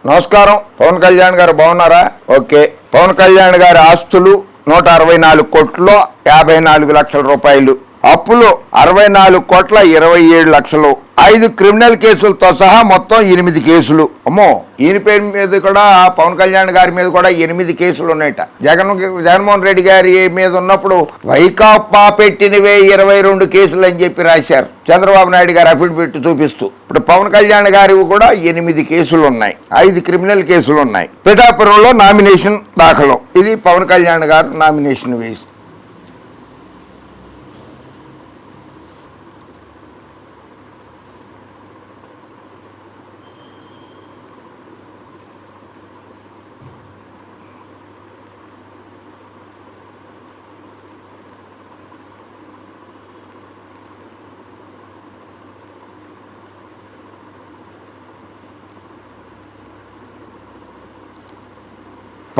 నమస్కారం. పవన్ కళ్యాణ్ గారు బాగున్నారా? ఓకే. పవన్ కళ్యాణ్ గారి ఆస్తులు నూట అరవై నాలుగు కోట్లు యాభై నాలుగు లక్షల రూపాయలు. అప్పులు అరవై నాలుగు కోట్ల ఇరవై ఏడు లక్షలు. ఐదు క్రిమినల్ కేసులతో సహా మొత్తం ఎనిమిది కేసులు. అమ్మో ఈయన పేరు మీద కూడా పవన్ కళ్యాణ్ గారి మీద కూడా ఎనిమిది కేసులు ఉన్నాయట జగన్ జగన్మోహన్ రెడ్డి గారి మీద ఉన్నప్పుడు వైకాపా పెట్టినవే ఇరవై రెండు కేసులు అని చెప్పి రాశారు. చంద్రబాబు నాయుడు గారు అఫిడవిట్ చూపిస్తూ. ఇప్పుడు పవన్ కళ్యాణ్ గారి కూడా ఎనిమిది కేసులు ఉన్నాయి ఐదు క్రిమినల్ కేసులు ఉన్నాయి పిఠాపురంలో నామినేషన్ దాఖలు. ఇది పవన్ కళ్యాణ్ గారు నామినేషన్ వేసి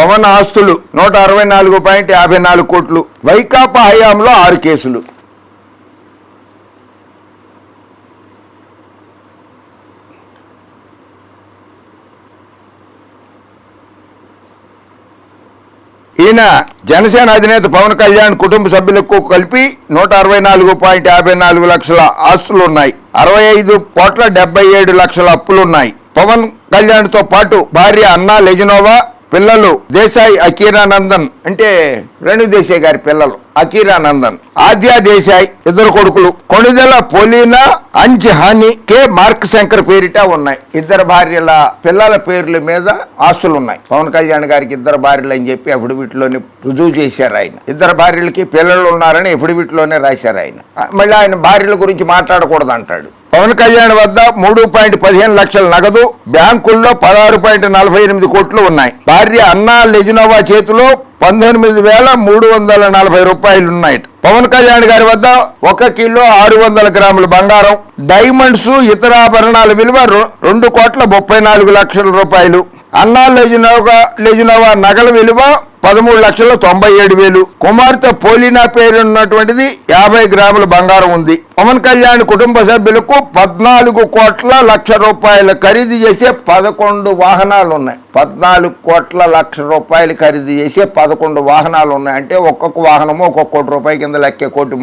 పవన్ ఆస్తులు నూట అరవై నాలుగు పాయింట్ యాభై నాలుగు కోట్లు. వైకాపా హయాంలో ఆరు కేసులు. ఈయన జనసేన అధినేత పవన్ కళ్యాణ్ కుటుంబ సభ్యులకు కలిపి నూట అరవై నాలుగు పాయింట్ యాభై నాలుగు లక్షల ఆస్తులు ఉన్నాయి అరవై ఐదు కోట్ల డెబ్బై ఏడు లక్షల అప్పులున్నాయి. పవన్ కళ్యాణ్తో పాటు భార్య అన్నా లెజినోవా పిల్లలు దేశాయి అకీరానందన్ అంటే రేణు దేశాయ్ గారి పిల్లలు. అఖీరానందన్ ఆద్యా దేశాయ్ ఇద్దరు కొడుకులు. కొణిదెల పోలీనా అంజ్ హాని మార్క్ శంకర్ పేరిట ఉన్నాయి. ఇద్దరు భార్యల పిల్లల పేర్ల మీద ఆస్తులు ఉన్నాయి పవన్ కళ్యాణ్ గారికి ఇద్దరు భార్యలు అని చెప్పి అప్పుడు లోని రుజువు చేశారు ఆయన. ఇద్దరు భార్యలకి పిల్లలు ఉన్నారని అఫిడవిట్ వీటిలోనే రాశారు ఆయన. మళ్ళీ ఆయన భార్యల గురించి మాట్లాడకూడదు అంటాడు పవన్ కళ్యాణ్ వద్ద మూడు పాయింట్ పదిహేను లక్షల నగదు బ్యాంకుల్లో పదహారు పాయింట్ నలభై ఎనిమిది కోట్లు ఉన్నాయి. భార్య అన్నా లెజినోవా చేతిలో పంతొమ్మిది వేల మూడు వందల నలభై రూపాయలు ఉన్నాయి పవన్ కళ్యాణ్ గారి వద్ద ఒక కిలో ఆరు వందల గ్రాముల బంగారం డైమండ్స్ ఇతర ఆభరణాల విలువ రెండు కోట్ల ముప్పై నాలుగు లక్షల రూపాయలు. అన్నా లెజినోవా లెజినోవా నగల విలువ పదమూడు లక్షల తొంభై ఏడు వేలు. కుమార్తె పోలినా పేరున్నటువంటిది యాభై గ్రాముల బంగారం ఉంది. పవన్ కళ్యాణ్ కుటుంబ సభ్యులకు పద్నాలుగు కోట్ల లక్ష రూపాయలు ఖరీదు చేసే పదకొండు వాహనాలు ఉన్నాయి పద్నాలుగు కోట్ల లక్ష రూపాయలు ఖరీదు చేసే పదకొండు వాహనాలు ఉన్నాయి అంటే ఒక్కొక్క వాహనము ఒక్కొక్క కోటి రూపాయల కింద లెక్క కోటి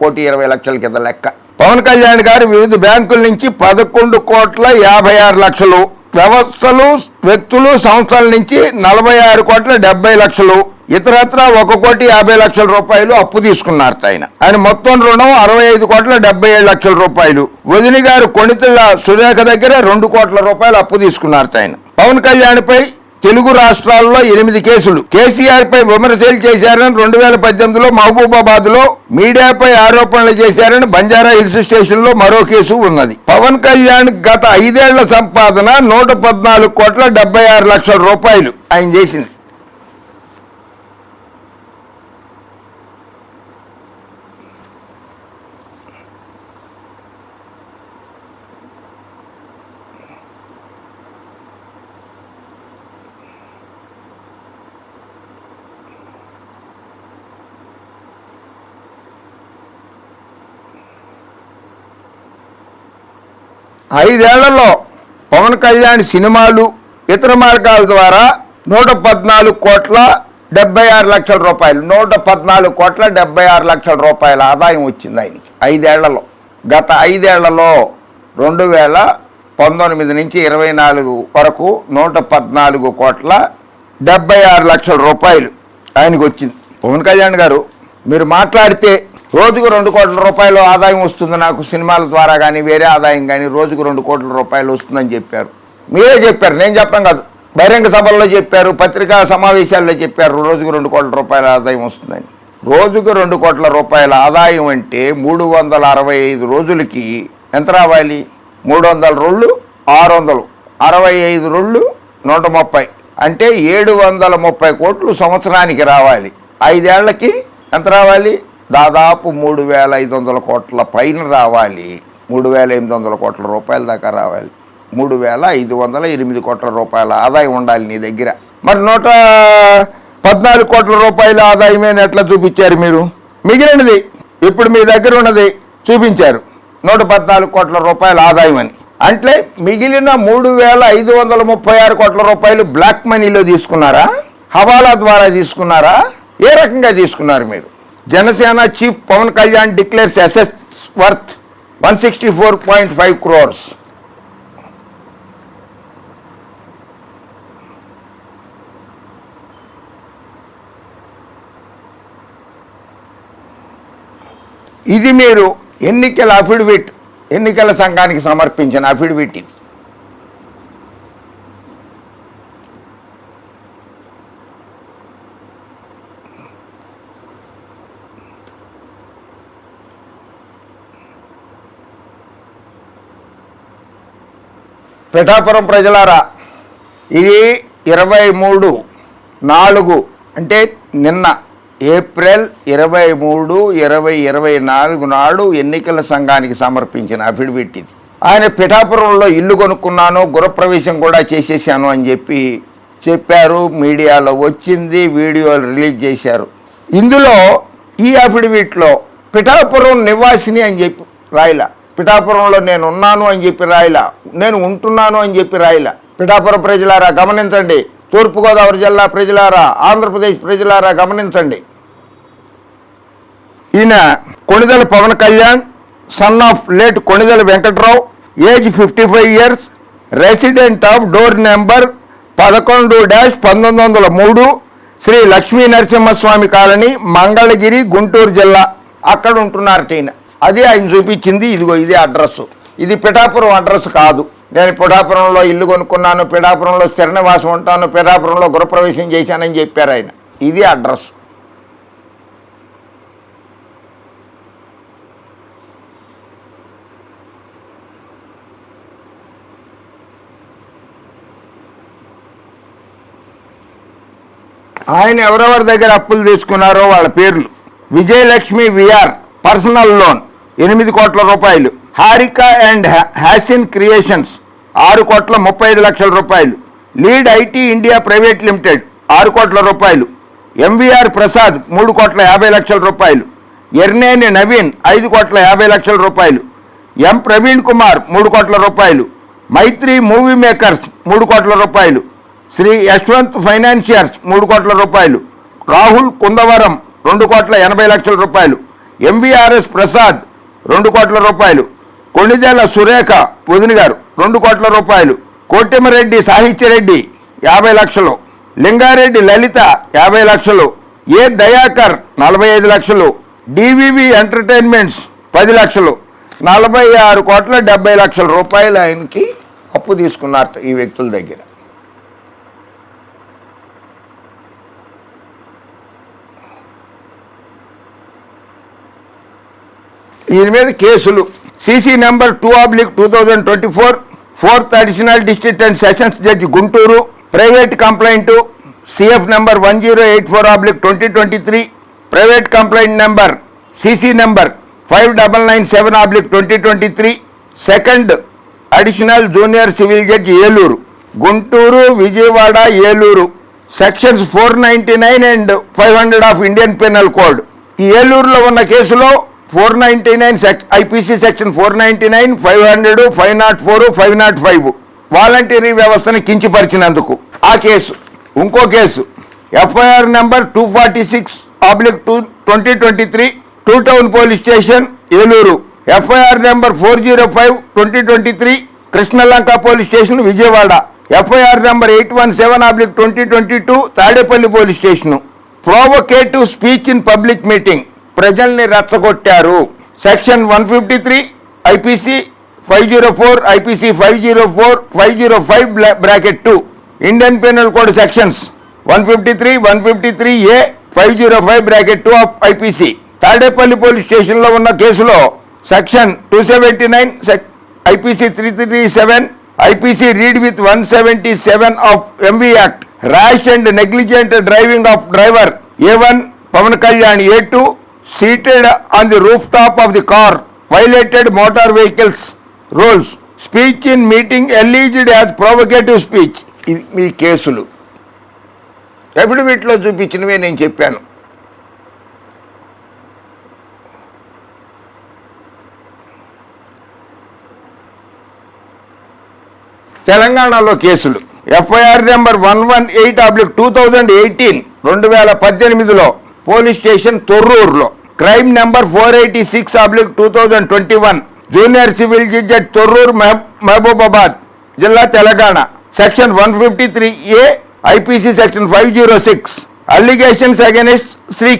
కోటి ఇరవై లక్షల కింద లెక్క. పవన్ కళ్యాణ్ గారు వివిధ బ్యాంకుల నుంచి పదకొండు కోట్ల యాభై ఆరు లక్షలు వ్యవస్థలు వ్యక్తులు సంస్థల నుంచి నలభై ఆరు కోట్ల డెబ్బై లక్షలు ఇతరత్ర ఒక కోటి యాభై లక్షల రూపాయలు అప్పు తీసుకున్నారు ఆయన. ఆయన మొత్తం రుణం అరవై ఐదు కోట్ల డెబ్బై ఏడు లక్షల రూపాయలు. వదిని గారు కొణితిళ్ళ సురేఖ దగ్గర రెండు కోట్ల రూపాయలు అప్పు తీసుకున్నారు ఆయన. పవన్ కళ్యాణ్ పై తెలుగు రాష్ట్రాల్లో ఎనిమిది కేసులు. కేసీఆర్ పై విమర్శలు చేశారని రెండు వేల పద్దెనిమిదిలో మహబూబాబాద్లో మీడియాపై ఆరోపణలు చేశారని బంజారా హిల్స్ స్టేషన్లో మరో కేసు ఉన్నది. పవన్ కళ్యాణ్ గత ఐదేళ్ళ సంపాదన నూట పద్నాలుగు కోట్ల డెబ్బై ఆరు లక్షల రూపాయలు ఆయన చేసింది. ఐదేళ్ళలో పవన్ కళ్యాణ్ సినిమాలు ఇతర మార్గాల ద్వారా నూట పద్నాలుగు కోట్ల డెబ్బై ఆరు లక్షల రూపాయలు నూట పద్నాలుగు కోట్ల డెబ్బై ఆరు లక్షల రూపాయల ఆదాయం వచ్చింది ఆయనకి. ఐదేళ్ళలో గత ఐదేళ్ళలో రెండు వేల పంతొమ్మిది నుంచి ఇరవై నాలుగు వరకు నూట పద్నాలుగు కోట్ల డెబ్బై ఆరు లక్షల రూపాయలు ఆయనకు వచ్చింది. పవన్ కళ్యాణ్ గారు మీరు మాట్లాడితే రోజుకు రెండు కోట్ల రూపాయలు ఆదాయం వస్తుంది నాకు సినిమాల ద్వారా కానీ వేరే ఆదాయం కానీ రోజుకు రెండు కోట్ల రూపాయలు వస్తుందని చెప్పారు. మీరే చెప్పారు నేను చెప్పడం కాదు. బహిరంగ సభల్లో చెప్పారు పత్రికా సమావేశాల్లో చెప్పారు రోజుకు రెండు కోట్ల రూపాయల ఆదాయం వస్తుందని. రోజుకు రెండు కోట్ల రూపాయల ఆదాయం అంటే మూడు వందల అరవై ఐదు రోజులకి ఎంత రావాలి? మూడు వందల రోళ్ళు ఆరు వందలు. అరవై ఐదు రోళ్ళు నూట ముప్పై. అంటే ఏడు వందల ముప్పై కోట్లు సంవత్సరానికి రావాలి. ఐదేళ్ళకి ఎంత రావాలి? దాదాపు మూడు వేల ఐదు వందల కోట్ల పైన రావాలి. మూడు వేల ఎనిమిది వందల కోట్ల రూపాయల దాకా రావాలి. మూడు వేల ఐదు వందల ఎనిమిది కోట్ల రూపాయల ఆదాయం ఉండాలి నీ దగ్గర. మరి నూట పద్నాలుగు కోట్ల రూపాయల ఆదాయమే ఎట్లా చూపించారు మీరు? మిగిలినది ఇప్పుడు మీ దగ్గర ఉన్నది చూపించారు. నూట పద్నాలుగు కోట్ల రూపాయల ఆదాయం అని. అంటే మిగిలిన మూడు వేల ఐదు వందల ముప్పై ఆరు కోట్ల రూపాయలు బ్లాక్ మనీలో తీసుకున్నారా? హవాలా ద్వారా తీసుకున్నారా? ఏ రకంగా తీసుకున్నారు మీరు? Janasena chief Pawan Kalyan declares assess worth one sixty four point five crores. ఇది మీరు ఎన్నికల అఫిడవిట్ ఎన్నికల సంఘానికి సమర్పించిన అఫిడవిట్ ఇది. పిఠాపురం ప్రజలారా ఇది ఇరవై మూడు నాలుగు అంటే నిన్న ఏప్రిల్ ఇరవై మూడు ఇరవై ఇరవై నాలుగు నాడు ఎన్నికల సంఘానికి సమర్పించిన అఫిడవిట్ ఇది. ఆయన పిఠాపురంలో ఇల్లు కొనుక్కున్నాను గృహప్రవేశం కూడా చేసేసాను అని చెప్పి చెప్పారు మీడియాలో వచ్చింది వీడియోలు రిలీజ్ చేశారు. ఇందులో ఈ అఫిడవిట్లో పిఠాపురం నివాసిని అని చెప్పి రాయలా. పిఠాపురంలో నేను ఉన్నాను అని చెప్పి రాయిలా. నేను ఉంటున్నాను అని చెప్పి రాయిలా. పిఠాపురం ప్రజలారా గమనించండి. తూర్పుగోదావరి జిల్లా ప్రజలారా ఆంధ్రప్రదేశ్ ప్రజలారా గమనించండి. ఈయన Konidela Pawan Kalyan son of late Konidela Venkatrao age fifty five years resident of door number పదకొండు డాష్ పంతొమ్మిది వందల మూడు శ్రీ లక్ష్మీ నరసింహస్వామి కాలనీ మంగళగిరి గుంటూరు జిల్లా. అక్కడ ఉంటున్నారట ఈయన. అది ఆయన చూపించింది ఇదిగో ఇది అడ్రస్ ఇది పిఠాపురం అడ్రస్ కాదు. నేను పిఠాపురంలో ఇల్లు కొనుక్కున్నాను పిఠాపురంలో స్థిర నివాసం ఉంటాను పిఠాపురంలో గృహప్రవేశం చేశానని చెప్పారు ఆయన. ఇది అడ్రస్ ఆయన ఎవరెవరి దగ్గర అప్పులు తీసుకున్నారో వాళ్ళ పేర్లు. Vijayalakshmi VR personal loan. ఎనిమిది కోట్ల రూపాయలు. హారిక అండ్ హ్యాసిన్ క్రియేషన్స్ ఆరు కోట్ల ముప్పై ఐదు లక్షల రూపాయలు. Lead IT India private limited ఆరు కోట్ల రూపాయలు. ఎంవీఆర్ ప్రసాద్ మూడు కోట్ల యాభై లక్షల రూపాయలు. ఎర్నేని నవీన్ ఐదు కోట్ల యాభై లక్షల రూపాయలు. ఎం ప్రవీణ్ కుమార్ మూడు కోట్ల రూపాయలు. మైత్రి మూవీ మేకర్స్ మూడు కోట్ల రూపాయలు. శ్రీ యశ్వంత్ ఫైనాన్షియర్స్ మూడు కోట్ల రూపాయలు. రాహుల్ కుందవరం రెండు కోట్ల ఎనభై లక్షల రూపాయలు. ఎంబీఆర్ఎస్ ప్రసాద్ రెండు కోట్ల రూపాయలు. కొణిదేల సురేఖ వదిన గారు రెండు కోట్ల రూపాయలు. కోటిమరెడ్డి సాహిత్యరెడ్డి యాభై లక్షలు. లింగారెడ్డి లలిత యాభై లక్షలు. ఏ దయాకర్ నలభై ఐదు లక్షలు. డివివి ఎంటర్టైన్మెంట్స్ పది లక్షలు. నలభై ఆరు కోట్ల డెబ్బై లక్షల రూపాయలు ఆయనకి అప్పు తీసుకున్నారు ఈ వ్యక్తుల దగ్గర. ఈయన మీద కేసులు. CC number two oblique two thousand twenty four fourth additional district and sessions judge Guntur. Private complaint CF number one zero eight four oblique twenty twenty three private complaint number CC number five double nine seven oblique twenty twenty three second additional junior civil judge Eluru Guntur Vijayawada Eluru sections four ninety nine and five hundred of Indian penal code ఈ ఏలూరులో ఉన్న కేసులో four ninety nine sec IPC section four ninety nine five hundred five not four five not five voluntary వ్యవస్థను కించిపరిచినందుకు. ఆ కేసు ఇంకో case FIR number two forty six public two twenty twenty three two town police station Eluru. FIR number four zero five twenty twenty three Krishnalanka police station Vijayawada. FIR number eight one seven oblique twenty twenty two Tadepalli police station. Provocative speech in public meeting. ప్రజల్ని రెచ్చగొట్టారు. Section one fifty three IPC five zero four IPC five zero four five zero five bracket two. Indian penal code sections one fifty three one fifty three A five zero five bracket two of IPC. Tadepalli police స్టేషన్లో ఉన్న కేసులో section two seventy nine IPC three three seven IPC read with one seventy seven of MV act rash and negligent driving of driver A one Pawan Kalyan A two seated on the roof top of the car violated motor vehicles rules speech in meeting alleged as provocative speech ఇది మీ కేసులు. ఎఫిడవిట్లో చూపించినవే నేను చెప్పాను. తెలంగాణలో కేసులు. FIR number one one eight oblique two thousand eighteen రెండు వేల పద్దెనిమిదిలో police station తొర్రూరులో. Crime number four eighty six oblique two thousand twenty one. Junior civil judge at Thorrur Mahabubabad జిల్లా Telangana. Section one fifty three A IPC section five zero six. Allegations against Shri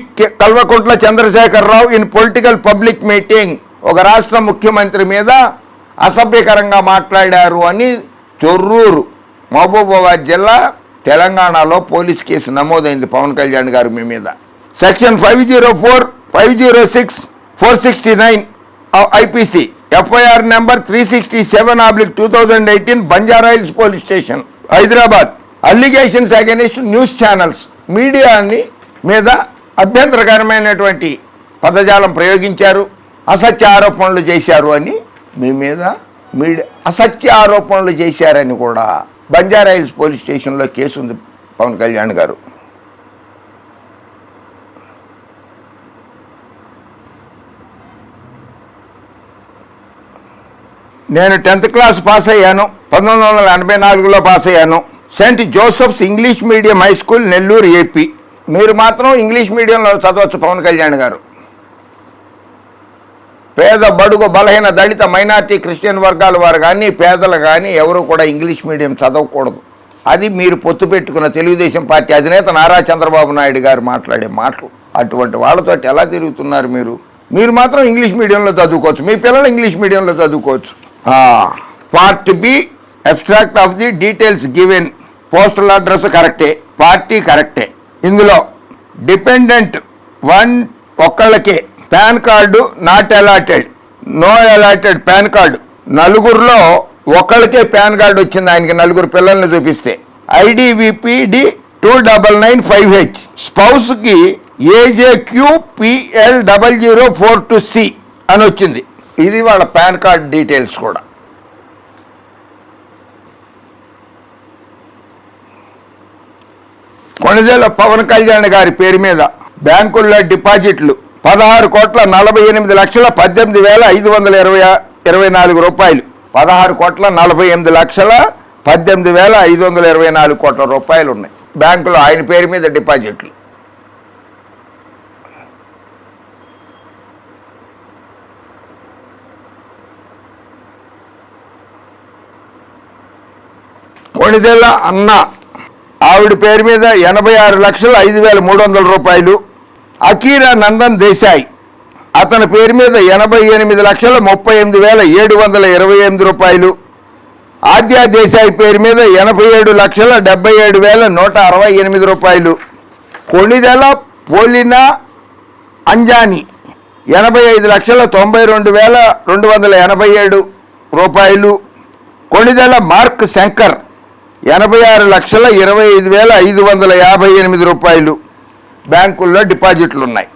Kalvakuntla Chandrashekar Rao in political public meeting. ఒక రాష్ట్ర ముఖ్యమంత్రి మీద అసభ్యకరంగా మాట్లాడారు అని చొర్రూరు మహబూబాబాద్ జిల్లా తెలంగాణలో పోలీస్ కేసు నమోదైంది పవన్ కళ్యాణ్ గారి మీ మీద. Section five zero four five zero six four sixty nine IPC. FIR number three sixty seven oblique two thousand eighteen Banjara Hills police station Hyderabad. Allegations against news channels. మీడియాని మీద అభ్యంతరకరమైనటువంటి పదజాలం ప్రయోగించారు అసత్య ఆరోపణలు చేశారు అని మీ మీద మీడియా అసత్య ఆరోపణలు చేశారని కూడా బంజారాయిల్స్ పోలీస్ స్టేషన్లో కేసు ఉంది పవన్ కళ్యాణ్ గారు. నేను టెన్త్ క్లాస్ పాస్ అయ్యాను పంతొమ్మిది వందల ఎనభై నాలుగులో పాస్ అయ్యాను. Saint Joseph's English medium high school Nellore AP. మీరు మాత్రం ఇంగ్లీష్ మీడియంలో చదవచ్చు పవన్ కళ్యాణ్ గారు. పేద బడుగు బలహీన దళిత మైనార్టీ క్రిస్టియన్ వర్గాల వారు కానీ పేదలు కానీ ఎవరు కూడా ఇంగ్లీష్ మీడియం చదవకూడదు. అది మీరు పొత్తు పెట్టుకున్న తెలుగుదేశం పార్టీ అధినేత నారా చంద్రబాబు నాయుడు గారు మాట్లాడే మాటలు. అటువంటి వాళ్ళతో ఎలా తిరుగుతున్నారు మీరు? మీరు మాత్రం ఇంగ్లీష్ మీడియంలో చదువుకోవచ్చు. మీ పిల్లలు ఇంగ్లీష్ మీడియంలో చదువుకోవచ్చు. Part B abstract of the details given postal address కరెక్టే పార్టీ కరెక్టే ఇందులో dependent one ఒక్కళ్ళకే PAN card not allotted no allotted PAN card నలుగురిలో ఒకళ్ళకే పాన్ కార్డు వచ్చింది ఆయనకి నలుగురు పిల్లల్ని చూపిస్తే. IDVPD two double nine five H స్పౌస్కి AJQ PL double zero four two C అని వచ్చింది. ఇది వాళ్ళ పాన్ కార్డ్ డీటెయిల్స్ కూడా. కొణిదెల పవన్ కళ్యాణ్ గారి పేరు మీద బ్యాంకుల్లో డిపాజిట్లు పదహారు కోట్ల నలభై ఎనిమిది లక్షల పద్దెనిమిది వేల ఐదు వందల ఇరవై ఇరవై నాలుగు రూపాయలు. పదహారు కోట్ల నలభై ఎనిమిది లక్షల పద్దెనిమిది వేల ఐదు వందల ఇరవై నాలుగు కోట్ల రూపాయలు ఉన్నాయి. బ్యాంకులో ఆయన పేరు మీద డిపాజిట్లు. కొణిదెల అన్న. ఆవిడ పేరు మీద ఎనభై ఆరు లక్షల ఐదు వేల మూడు వందల రూపాయలు అకీరా నందన్ దేశాయ్. అతని పేరు మీద ఎనభై ఎనిమిది లక్షల ముప్పై ఎనిమిది వేల ఏడు వందల ఇరవై ఎనిమిది రూపాయలు. ఆద్యా దేశాయ్ పేరు మీద ఎనభై ఏడు లక్షల డెబ్బై ఏడు వేల నూట అరవై ఎనిమిది రూపాయలు. కొణిదెల పోలిన అంజాని ఎనభై ఐదు లక్షల తొంభై రెండు వేల రెండు వందల ఎనభై ఏడు రూపాయలు. కొణిదెల మార్క్ శంకర్ ఎనభై ఆరు లక్షల ఇరవై ఐదు వేల ఐదు వందల యాభై ఎనిమిది రూపాయలు బ్యాంకుల్లో డిపాజిట్లు ఉన్నాయి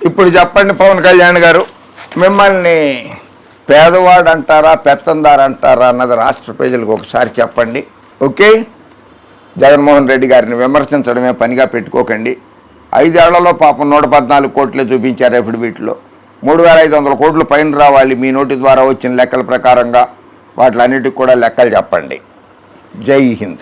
ఇప్పుడు చెప్పండి పవన్ కళ్యాణ్ గారు మిమ్మల్ని పేదవాడు అంటారా పెత్తందారు అంటారా అన్నది రాష్ట్ర ప్రజలకు ఒకసారి చెప్పండి. ఓకే? జగన్మోహన్ రెడ్డి గారిని విమర్శించడమే పనిగా పెట్టుకోకండి. ఐదేళ్ళలో పాపం నూట పద్నాలుగు కోట్లే చూపించారు ఎఫిడవిట్లో. మూడు వేల ఐదు వందల కోట్లు పైన రావాలి మీ నోటి ద్వారా వచ్చిన లెక్కల ప్రకారంగా. వాటిలన్నిటికి కూడా లెక్కలు చెప్పండి. జై హింద్.